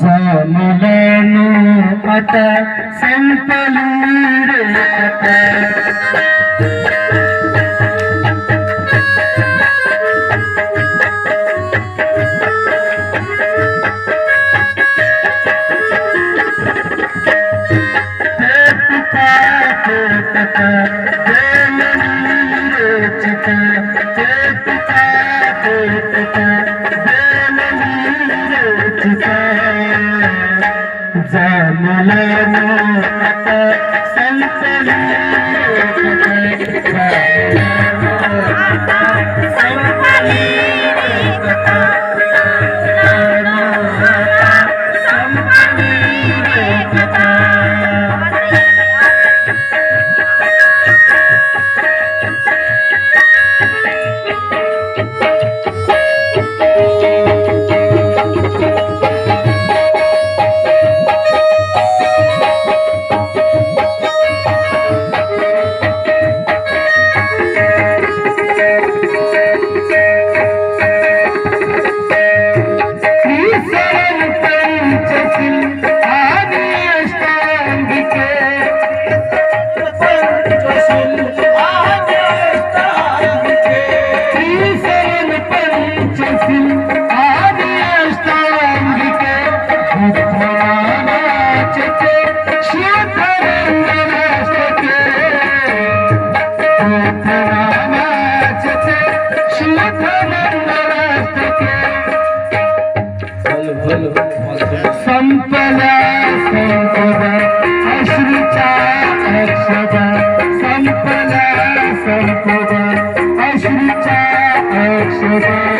జాములను మత సంపలు जन संत Thank you.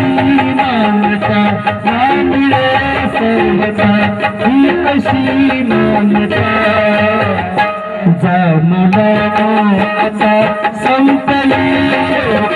मानता मानले सर्वता ही कशी मानता? जामला आता संपले.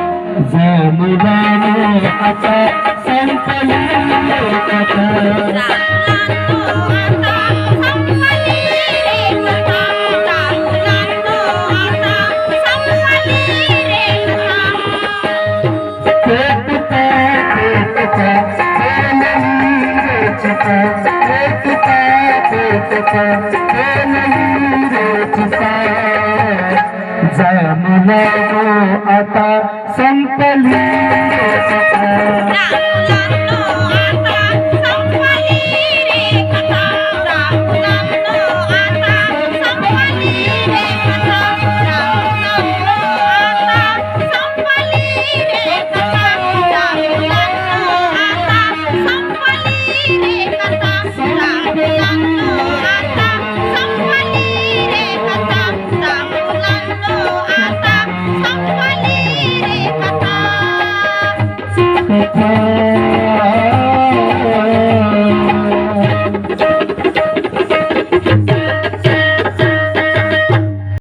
जमुनाने आता संपली कथा जमुना आता संपली रेचता कथा